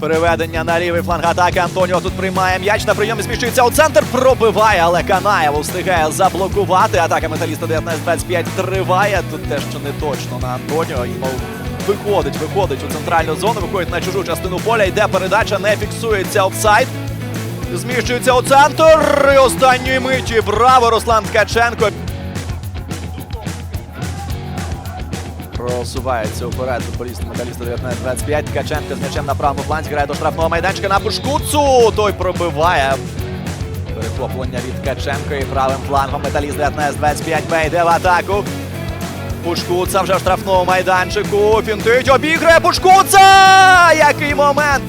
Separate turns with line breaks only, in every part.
Переведення на лівий фланг атаки. Антоніо тут приймає м'яч на прийом зміщується у центр. Пробиває, але Канаєв встигає заблокувати. Атака металіста 19-25 триває. Тут те, що не точно на Антоніо. І виходить, виходить у центральну зону, виходить на чужу частину поля. Йде передача, не фіксується офсайд. Зміщується у центр. І останньої миті. Браво, Руслан Ткаченко. Просувається вперед футболіст металіста 19-25. Ткаченко з м'ячем на правому фланзі грає до штрафного майданчика на Пушкуцу. Той пробиває. Перехоплення від Ткаченко і правим флангом металіст 19-25 Б в атаку. Пушкуца вже в штрафному майданчику. Фінтить, обіграє Пушкуца! Який момент!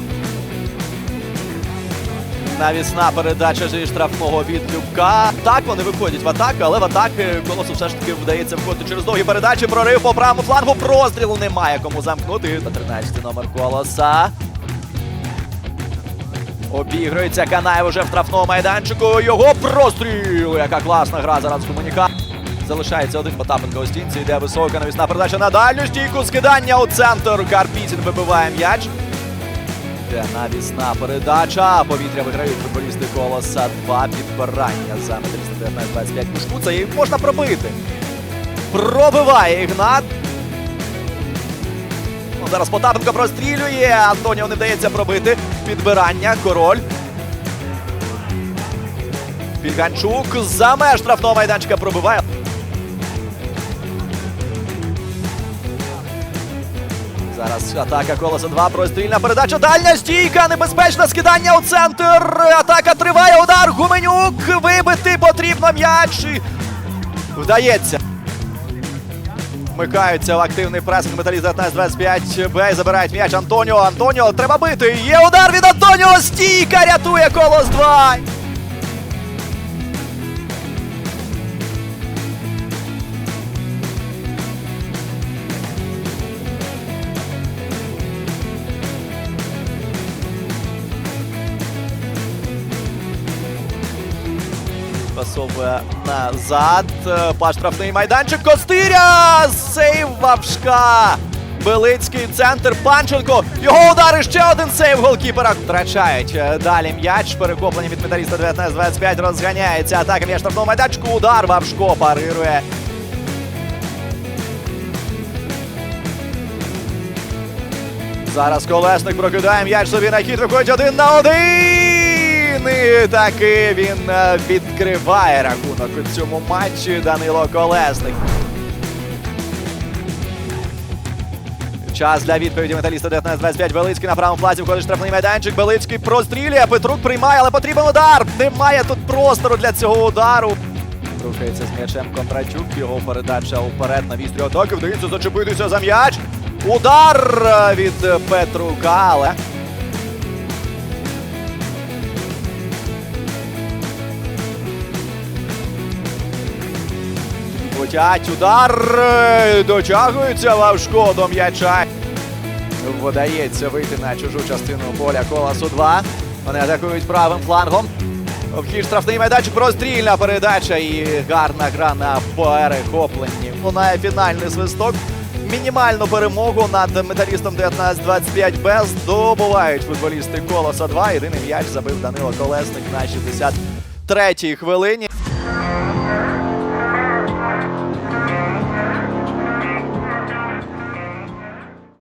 Навісна передача зі штрафного від Любка. Так вони виходять в атаку, але в атаки колосу все ж таки вдається виходити через довгі передачі. Прорив по правому флангу. Прострілу немає кому замкнути. На 13 номер колоса. Обігрується Канаєв уже в штрафному майданчику. Його простріл. Яка класна гра зараз комуніка. Залишається один Потапенко у стінці. Йде висока навісна передача на дальню стійку. Скидання у центр. Карпітін вибиває м'яч. Йде навісна передача. Повітря виграють футболісти колоса. Два підбирання за металіста 19-25 Пушкуца. І можна пробити. Пробиває Ігнат. Ну, зараз Потапенко прострілює. Антоніо не вдається пробити. Підбирання. Король. Підганчук за меж штрафного майданчика пробиває. Зараз атака колоса 2. Прострільна передача. Дальня стійка. Небезпечне скидання у центр. Атака триває. Удар. Гуменюк. Вибити потрібно м'яч. Вдається. Вмикаються в активний пресинг металіст 19-25. Бей забирають м'яч Антоніо. Антоніо треба бити. Є удар від Антоніо. Стійка рятує колос 2. Пасовує назад. Е, Паш штрафний майданчик. Костиря! Сейв Вавшка! Белицький центр. Панченко. Його удар і ще один сейв голкіпера. Втрачають е, далі м'яч. Перехоплення від металіста 19-25. Розганяється. Атака м'яч штрафного майданчику. Удар Вавшко парирує. Зараз колесник прокидає м'яч собі на хід. Виходить один на один. І таки він е, відкриває рахунок у цьому матчі. Данило Колесник. Час для відповіді металіста 19-25. Белицький на правому флазі входить штрафний майданчик. Белицький прострілює. Петрук приймає, але потрібен удар. Немає тут простору для цього удару. Рухається з м'ячем Кондрачук. Його передача уперед на вістрі атаки. Вдається зачепитися за м'яч. Удар е, від Петрука, але Летять удар. е, Дотягується Вавшко до м'яча. Вдається вийти на чужу частину поля коласу 2. Вони атакують правим флангом. Вхід штрафний майданчик, прострільна передача і гарна гра на перехопленні. Лунає фінальний свисток. Мінімальну перемогу над металістом 19-25 без здобувають футболісти колоса 2. Єдиний м'яч забив Данило Колесник на 63-й хвилині.